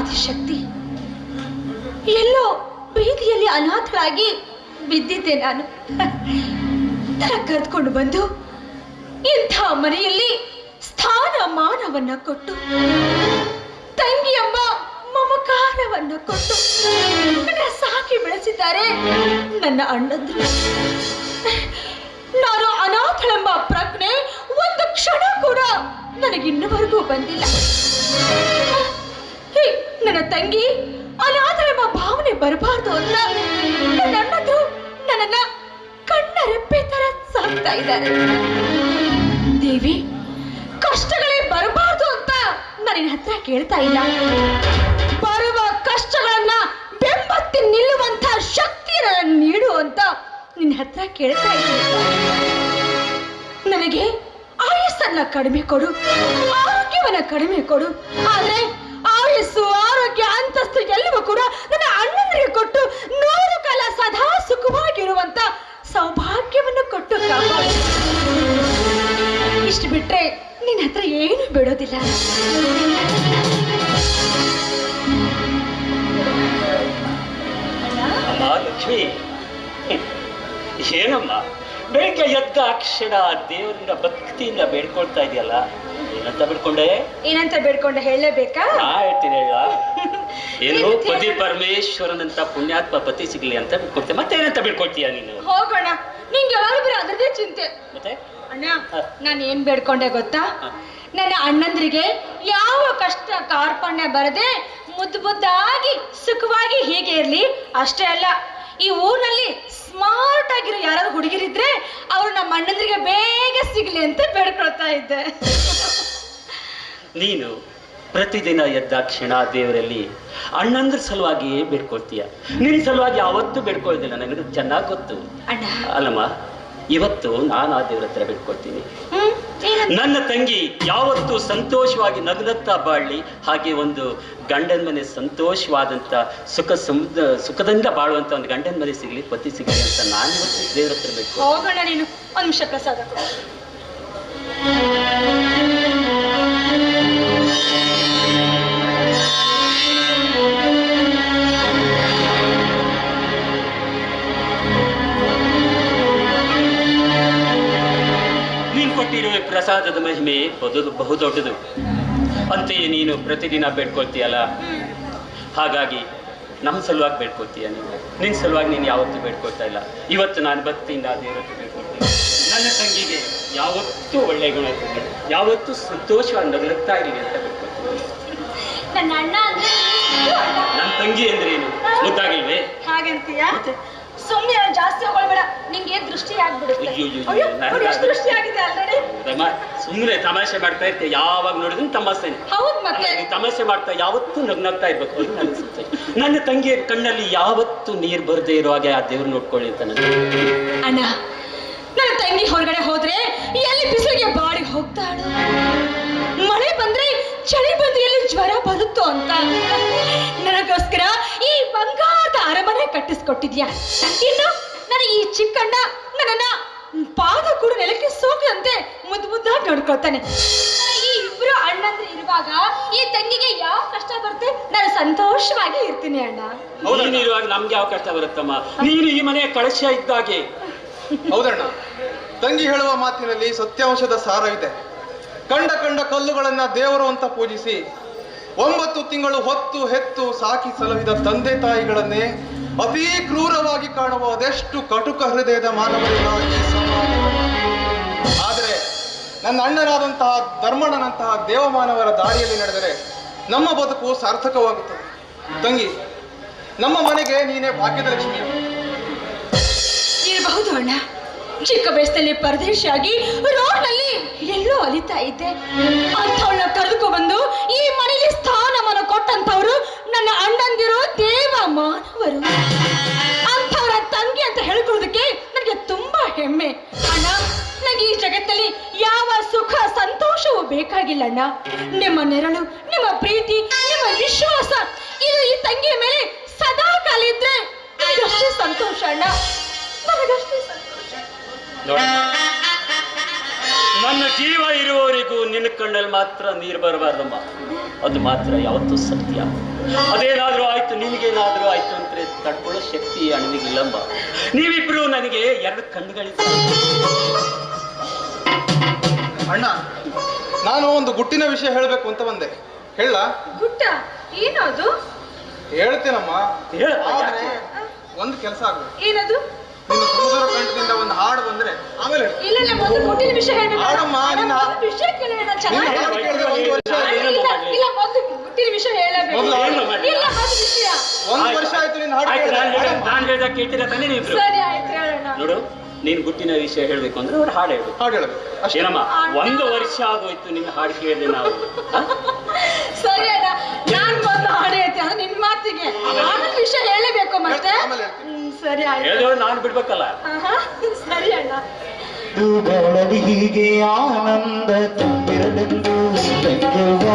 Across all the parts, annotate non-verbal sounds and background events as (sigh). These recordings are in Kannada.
ಆದಿಶಕ್ತಿ ಎಲ್ಲೋ ಬೀದಿಯಲ್ಲಿ ಅನಾಥರಾಗಿ ಬಿದ್ದಿದ್ದೆ ನಾನು. ತರ ಕರೆದುಕೊಂಡು ಬಂದು ಇಂಥ ಮನೆಯಲ್ಲಿ ಸ್ಥಾನ ಮಾನವನ್ನ ಕೊಟ್ಟು, ತಂಗಿ ಎಂಬ ಮಮಕಾರವನ್ನ ಕೊಟ್ಟು ಸಾಕಿ ಬೆಳೆಸಿದ್ದಾರೆ ನನ್ನ ಅಣ್ಣಂದ್ರು. ನಾನು ಅನಾಥಳೆಂಬ ಪ್ರಜ್ಞೆ ಒಂದು ಕ್ಷಣ ಕೂಡ ನನಗಿನ್ನವರೆಗೂ ಬಂದಿಲ್ಲ. ನನ್ನ ತಂಗಿ ಅನಾಥಳೆಂಬ ಭಾವನೆ ಬರಬಾರ್ದು ಅಂತ ನನ್ನ ಕಣ್ಣ ಕಣ್ಣರೆಪ್ಪೆ ತರ ಸಾಕ್ತಾ ಇದ್ದಾರೆ. ದೇವಿ, ಕಷ್ಟಗಳೇ ಬರಬಾರ್ದು ಅಂತ ನನ್ನ ಹತ್ರ ಕೇಳ್ತಾ ಇಲ್ಲ. ಬರುವ ಕಷ್ಟಗಳನ್ನ ಬೆಂಬತ್ತಿ ನಿಲ್ಲುವಂತ ಶಕ್ತಿಯನ್ನು ನೀಡು ಅಂತ ನಿನ್ನ ಹತ್ರ ಕೇಳ್ತಾ ಇಲ್ಲ ನನಗೆ ಆಯಸ್ಸನ್ನ ಕಡಿಮೆ ಕೊಡು, ಆರೋಗ್ಯವನ್ನ ಕಡಿಮೆ ಕೊಡು. ಆದ್ರೆ ಕೂಡ ನನ್ನ ಅಣ್ಣನಿಗೆ ಕೊಟ್ಟು ನೂರು ಕಾಲ ಸದಾ ಸುಖವಾಗಿರುವಂತ ಸೌಭಾಗ್ಯವನ್ನು ಕೊಟ್ಟು ಇಷ್ಟು ಬಿಟ್ರೆ ನಿನ್ನ ಹತ್ರ ಏನು ಬಿಡೋದಿಲ್ಲ. ಲಕ್ಷ್ಮಿ. ಏನಮ್ಮ? ಬೆಳಿಗ್ಗೆ ಎದ್ದ ಅಕ್ಷರ ದೇವರಿಂದ ಭಕ್ತಿಯಿಂದ ಬೇಡ್ಕೊಳ್ತಾ ಇದೆಯಲ್ಲ ಏನಂತ ಬೇಡ್ಕೊಂಡೆ? ಏನಂತ ಬೇಡ್ಕೊಂಡೆ ಹೇಳಲೇಬೇಕಾ? ನಾ ಹೇಳ್ತೀನಿ ಹೇಳ (laughs) ಏನು ಪತಿ ಪರಮೇಶ್ವರನಂತ ಪುಣ್ಯಾತ್ಮ ಪತಿ ಸಿಗ್ಲಿ ಅಂತ ಬೇಡ್ಕೊಳ್ತೀಯ ಮತ್ತೆ ಏನಂತ ಬಿಡ್ಕೊಳ್ತೀಯ ನೀನು? ಹೋಗೋಣ. ನಿಂಗೆ ಯಾವಾಗ ಬರ ಅದರದೇ ಚಿಂತೆ. ಮತ್ತೆ? ಅಣ್ಣ ನಾನು ಏನ್ ಬೇಡ್ಕೊಂಡೆ ಗೊತ್ತಾ. ನನ್ನ ಅಣ್ಣಂದ್ರಿಗೆ ಯಾವ ಕಷ್ಟ ಕಾರ್ಪಣ್ಯ ಬರದೆ ಮುದ್ದು ಮುದ್ದಾಗಿ ಸುಖವಾಗಿ ಹೀಗೆ ಇರ್ಲಿ ಅಷ್ಟೇ ಅಲ್ಲ. ಈ ಊರಿನಲ್ಲಿ ಸ್ಮಾರ್ಟ್ ಆಗಿರೋ ಯಾರಾದ್ರು ಹುಡುಗಿರಿದ್ರೆ ಅವ್ರು ನಮ್ಮ ಅಣ್ಣಂದ್ರಿಗೆ ಬೇಗ ಸಿಗ್ಲಿ ಅಂತ ಬೇಡ್ಕೊಳ್ತಾ ಇದ್ದೆ. ನೀನು ಪ್ರತಿದಿನ ಎದ್ದ ಕ್ಷಣ ದೇವರಲ್ಲಿ ಅಣ್ಣಂದ್ರ ಸಲುವಾಗಿ ಬೇಡ್ಕೊಳ್ತೀಯ. ನಿನ್ನ ಸಲುವಾಗಿ ಯಾವತ್ತೂ ಬೇಡ್ಕೊಳ್ದಿಲ್ಲ ನನಗೆ ಚೆನ್ನಾಗಿ ಗೊತ್ತು. ಅಣ್ಣ. ಅಲ್ಲಮ್ಮ ಇವತ್ತು ನಾನು ಆ ದೇವ್ರ ಹತ್ರ ಬೇಡ್ಕೊಳ್ತೀನಿ. ನನ್ನ ತಂಗಿ ಯಾವತ್ತು ಸಂತೋಷವಾಗಿ ನಗದತ್ತ ಬಾಳ್ಲಿ ಹಾಗೆ ಒಂದು ಗಂಡನ ಮನೆ ಸಂತೋಷವಾದಂಥ ಸುಖ ಸಮುದ್ರ ಸುಖದಿಂದ ಬಾಳುವಂಥ ಒಂದು ಗಂಡನ ಮನೆ ಸಿಗ್ಲಿ ಪತಿ ಸಿಗ್ಲಿ ಅಂತ ನಾನು ದೇವರ ದೇವ್ರ ಹತ್ರ ಬೇಕು ಹೋಗೋಣ ನೀನು. ಒಂದ್ ನಿಮಿಷ ಪ್ರಸಾದ ಮಹಿಮೆ ಬಹು ಬಹುದೊಡ್ಡದು ಅಂತೆಯೇ ನೀನು ಪ್ರತಿದಿನ ಬೇಡ್ಕೊಳ್ತೀಯಲ್ಲ? ಹಾಗಾಗಿ ನಮ್ಮ ಸಲುವಾಗಿ ಬೇಡ್ಕೊಳ್ತೀಯ ನೀನು. ನಿನ್ನ ಸಲುವಾಗಿ ನೀನು ಯಾವತ್ತೂ ಬೇಡ್ಕೊಳ್ತಾ ಇಲ್ಲ. ಇವತ್ತು ನಾನು ಭಕ್ತಿಯಿಂದ ಆ ದೇವ್ರ ಬೇಡ್ಕೊಳ್ತೀನಿ. ನನ್ನ ತಂಗಿಗೆ ಯಾವತ್ತೂ ಒಳ್ಳೆ ಗುಣ ಯಾವತ್ತೂ ಸಂತೋಷವನ್ನು ನಗಲುತ್ತಾ ಇರಲಿ ಅಂತ ಬೇಡ್ಕೊಳ್ತೀನಿ. ನನ್ನ ತಂಗಿ ಅಂದ್ರೆ ಏನು? ಗೊತ್ತಾಗಿಲ್ವೇ ಹಾಗಂತೀಯ? ಸುಮ್ಮನೆ ಜಾಸ್ತಿ ಹೋಗ್ಬೇಡ ನಿಂಗೆ ದೃಷ್ಟಿ ಆಗ್ಬಿಡುತ್ತೆ. ಎಷ್ಟು ದೃಷ್ಟಿ ಆಗಿದೆ ಆಲ್ರೆಡಿ ಸುಮ್ಮನೆ ತಮಾಷೆ ಮಾಡ್ತಾ ಇರ್ತೀಯ. ಯಾವಾಗ ನೋಡಿದ್ರು ತಮಾಷೆನೆ. ಹೌದು ಮತ್ತೆ. ತಮಾಷೆ ಮಾಡ್ತಾ ಯಾವತ್ತೂ ನಗ್ನಾಗ್ತಾ ಇರ್ಬೇಕು. ಅಂತ ಅನ್ಸುತ್ತೆ. ನನ್ನ ತಂಗಿಯ ಕಣ್ಣಲ್ಲಿ ಯಾವತ್ತೂ ನೀರು ಬರದೇ ಇರೋ ಹಾಗೆ ಆ ದೇವ್ರು ನೋಡ್ಕೊಳ್ಳಿ ಅಂತ ಅಣ್ಣ ನನ್ನ ತಂಗಿ ಹೊರಗಡೆ ಹೋದ್ರೆ ಎಲ್ಲಿ ಬಿಸಿಲಿಗೆ ಬಾಡಿ ಹೋಗ್ತಾ ಮಳೆ ಬಂದ್ರೆ ಚಳಿ ಬಂದು ಎಲ್ಲಿ ಜ್ವರ ಬರುತ್ತೋ ಅಂತ. ನನಗೋಸ್ಕರ ಬಂಗಾರದ ಅರಮನೆ ಕಟ್ಟಿಸ್ಕೊಟ್ಟಿದ್ಯಾ? ಇನ್ನು ನನಗೆ ಈ ಚಿಕ್ಕಣ್ಣ ನನ್ನ ಪಾದ ಕೂಡ ನೆಲಕ್ಕೆ ಸೋಕದಂತೆ ಮುದ್ದು ಮುದ್ದಾಗಿ ನೋಡ್ಕೊಳ್ತಾನೆ. ಈ ಇಬ್ರು ಅಣ್ಣಂದ್ರೆ ಇರುವಾಗ ಈ ತಂಗಿಗೆ ಯಾವ ಕಷ್ಟ ಬರುತ್ತೆ? ನಾನು ಸಂತೋಷವಾಗಿ ಇರ್ತೀನಿ ಅಣ್ಣ. ನೀನು ಇರುವಾಗ ನಮ್ಗೆ ಯಾವ ಕಷ್ಟ ಬರುತ್ತಮ್ಮ? ನೀನು ಈ ಮನೆಯ ಕಳಶ ಇದ್ದಾಗೆ. ಹೌದಣ್ಣ. ತಂಗಿ ಹೇಳುವ ಮಾತಿನಲ್ಲಿ ಸತ್ಯಾಂಶದ ಸಾರವಿದೆ. ಕಂಡ ಕಂಡ ಕಲ್ಲುಗಳನ್ನ ದೇವರು ಅಂತ ಪೂಜಿಸಿ ಒಂಬತ್ತು ತಿಂಗಳು ಹೊತ್ತು ಹೆತ್ತು ಸಾಕಿ ಸಲಹಿದ ತಂದೆ ತಾಯಿಗಳನ್ನೇ ಅತಿ ಕ್ರೂರವಾಗಿ ಕಾಣುವ ಅದೆಷ್ಟು ಕಟುಕ ಹೃದಯದ ಸಮಾಜದಲ್ಲಿ. ಆದರೆ ನನ್ನ ಅಣ್ಣನಾದಂತಹ ಧರ್ಮಣ್ಣನಂತಹ ದೇವಮಾನವರ ದಾರಿಯಲ್ಲಿ ನಡೆದರೆ ನಮ್ಮ ಬದುಕು ಸಾರ್ಥಕವಾಗುತ್ತದೆ. ತಂಗಿ, ನಮ್ಮ ಮನೆಗೆ ನೀನೇ ಭಾಗ್ಯದ ಲಕ್ಷ್ಮಿ. ಅಣ್ಣ. ಚಿಕ್ಕ ವಯಸ್ಸಲ್ಲಿ ಆಗಿ ರೋಡ್ನಲ್ಲಿ ಎಲ್ಲೋ ಅಲಿತಾ ಇದ್ದೆ. ಅಂಥವಳನ್ನ ಕರೆದುಕೊಂಡು ಈ ಮನೆಯಲ್ಲಿ ಸ್ಥಾನಮಾನ ಕೊಟ್ಟಂತವ್ರು ನನ್ನ ಅಣ್ಣಂದಿರು ದೇವ ಮಾನವರು. ಅಂಥವ್ರ ತಂಗಿ ಅಂತ ಹೇಳ್ಕೊಳ್ಳೋದಕ್ಕೆ ನನಗೆ ತುಂಬಾ ಹೆಮ್ಮೆ. ಅಣ್ಣ ನನಗೆ ಈ ಜಗತ್ತಲ್ಲಿ ಯಾವ ಸುಖ ಸಂತೋಷವೂ ಬೇಕಾಗಿಲ್ಲ ಅಣ್ಣ. ನಿಮ್ಮ ನೆರಳು, ನಿಮ್ಮ ಪ್ರೀತಿ ನನ್ನ ಜೀವ ಇರುವವರಿಗೂ ನಿನ್ನ ಕಣ್ಣಲ್ಲಿ ಮಾತ್ರ ನೀರು ಬರಬಾರ್ದಮ್ಮ. ಅದು ಮಾತ್ರ ಯಾವತ್ತೂ ಸತ್ಯ. ಅದೇನಾದ್ರೂ ಆಯ್ತು ನಿನ್ಗೇನಾದ್ರೂ ಆಯ್ತು ಅಂದ್ರೆ ತಡ್ಕೊಳ್ಳೋ ಶಕ್ತಿ ಅಣ್ಣಿಗಿಲ್ಲಮ್ಮ ನೀವಿಬ್ರು ನನಗೆ ಎರಡು ಕಣ್ಣುಗಳಿದ್ದ. ಅಣ್ಣ ನಾನು ಒಂದು ಗುಟ್ಟಿನ ವಿಷಯ ಹೇಳಬೇಕು ಅಂತ ಬಂದೆ. ಹೇಳ. ಗುಟ್ಟ? ಏನದು? ಅದು ಹೇಳ್ತೇನಮ್ಮ ಆದ್ರೆ ಒಂದು ಕೆಲಸ ಆಗ್ಬೇಕು. ಏನದು? ನಿನ್ನ ಸಮುದ್ರ ಕಂಠದಿಂದ ಒಂದು ಹಾಡು ಬಂದ್ರೆ ಆಮೇಲೆ ಇಲ್ಲ ಇಲ್ಲ ಮೊದಲು ವಿಷಯ ಹೇಳ್ಬೇಕು ನಿನ್ನ- ವಿಷಯ ಕೇಳೋಣ ಚೆನ್ನಾಗಿ. ಹಾಡು ಕೇಳಿದ್ರೆ ಒಂದು ವರ್ಷ. ಇಲ್ಲ ಮೊದಲು ವಿಷಯ ಹೇಳಬೇಕು. ಮೊದಲು ಏನು ಇಲ್ಲ ಮೊದಲು ವಿಷಯ. ಒಂದು ವರ್ಷ ಆಯ್ತು ನಿನ್ನ ಹಾಡು ಆಯ್ತು ನಾನು ಹಾಡಮ್ಮ. ನಾನು ಹೇಳ್ದಾಗ ಕೇಳ್ತೀರಾ ತಾನೇ ಸರಿ ಆಯ್ತು ಹೇಳೋಣ. ನೋಡು ನೀನು ಗುಟ್ಟಿನ ವಿಷಯ ಹೇಳ್ಬೇಕು ಅಂದ್ರೆ ಅವ್ರು ಹಾಡು ಹೇಳು ಹಾಡು ಹೇಳ್ಬೇಕು. ಅಷ್ಟೇ. ಏನಮ್ಮ ಒಂದು ವರ್ಷ ಆಗೋಯ್ತು ನಿನ್ನ ಹಾಡು ಕೇಳಿದೆ ನಾವು. (laughs) ಸರಿ ಅಣ್ಣ. ನಾನ್ ಮೊದಲು ಹಾಡು ಹೇಳ್ತೀನಿ ನಿನ್ ಮಾತಿಗೆ. ವಿಷಯ ಹೇಳಬೇಕು ಮತ್ತೆ? ಸರಿ ಆಯ್ತು. ಹೇಳಿದವ್ರು ನಾನು ಬಿಡ್ಬೇಕಲ್ಲ. ಆಹಾ, ಸರಿ ಅಣ್ಣ. ುಗಳಲ್ಲಿ ಹೀಗೆ ಆನಂದ ತುಂಬಿರಲೆಂದು ಬೆಂಗುವ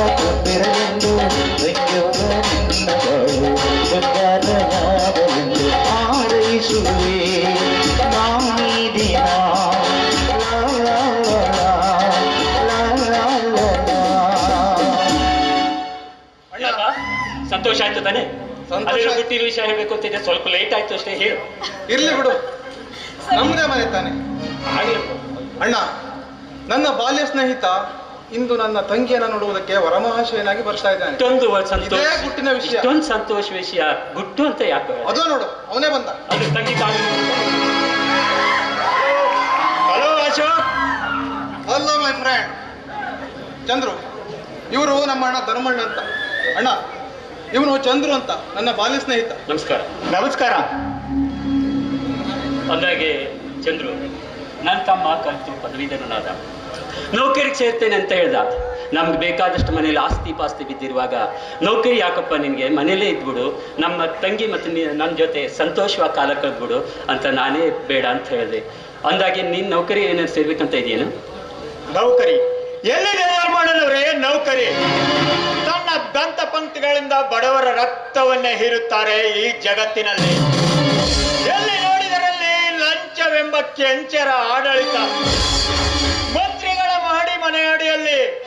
ಲಾ ಲಾ ಲಾ ಲಾ. ಅಣ್ಣ ಸಂತೋಷ ಆಯ್ತು ತಾನೆ? ಸಂತೋಷ ಬಿಟ್ಟಿ ವಿಷಯ ಹೇಳ್ಬೇಕು ಅಂತಿದ್ದೆ ಸ್ವಲ್ಪ ಲೇಟ್ ಆಯ್ತು ಅಷ್ಟೇ ಹೇಳು. ಇರ್ಲಿ ಬಿಡು. ನಮ್ದೇ ಮನೆ ತಾನೆ. ಆಗ್ಲಿ ಅಣ್ಣ ನನ್ನ ಬಾಲ್ಯ ಸ್ನೇಹಿತ ಇಂದು ನನ್ನ ತಂಗಿಯನ್ನ ನೋಡುವುದಕ್ಕೆ ವರಮಹಾಶಯನಾಗಿ ಬರ್ತಾ ಇದ್ದಾನೆ. ಇಷ್ಟೊಂದು ಸಂತೋಷ ಗುಟ್ಟಿನ ವಿಷಯ. ಇಷ್ಟೊಂದು ಸಂತೋಷ ವಿಷಯ. ಗುಟ್ಟು ಅಂತ ಯಾಕೆ? ಅದು ನೋಡು ಅವನೇ ಬಂದ. ಅದು ತಂಗಿ hello Ashok. Hello my friend Chandru ಇವರು ನಮ್ಮ ಅಣ್ಣ ಧರ್ಮಣ್ಣ ಅಂತ. ಅಣ್ಣ ಇವನು ಚಂದ್ರು ಅಂತ ನನ್ನ ಬಾಲ್ಯ ಸ್ನೇಹಿತ. ನಮಸ್ಕಾರ. ನಮಸ್ಕಾರ. ಅಂದಾಗೆ ಚಂದ್ರು ನನ್ನ ತಮ್ಮ ಕಲಿತು ಪದವೀಧರನಾದ. ನೌಕರಿಗೆ ಸೇರ್ತೇನೆ ಅಂತ ಹೇಳ್ದ. ನಮ್ಗೆ ಬೇಕಾದಷ್ಟು ಮನೇಲಿ ಆಸ್ತಿ ಪಾಸ್ತಿ ಬಿದ್ದಿರುವಾಗ, ನೌಕರಿ ಯಾಕಪ್ಪ ನಿನಗೆ? ಮನೇಲೇ ಇದ್ಬಿಡು, ನಮ್ಮ ತಂಗಿ ಮತ್ತು ನನ್ನ ಜೊತೆ ಸಂತೋಷವಾಗಿ ಕಾಲ ಕಳೆದ್ಬಿಡು ಅಂತ ನಾನೇ ಬೇಡ ಅಂತ ಹೇಳಿದೆ. ಅಂದಾಗೆ ನೀನು ನೌಕರಿ ಏನಾದ್ರು ಸೇರ್ಬೇಕಂತ ಇದೆಯೇನು ನೌಕರಿ. ಎಲ್ಲಿದೆ ಧರ್ಮಣ್ಣನವರೇ ನೌಕರಿ. ತನ್ನ ದಂತ ಪಂಕ್ತಿಗಳಿಂದ ಬಡವರ ರಕ್ತವನ್ನೇ ಹೀರುತ್ತಾರೆ ಈ ಜಗತ್ತಿನಲ್ಲಿ. ಎಲ್ಲಿ ನೋಡಿದರಲ್ಲಿ ಲಂಚವೆಂಬ ಕೆಂಚರ ಆಡಳಿತ. ಅಡಿಯಲ್ಲಿ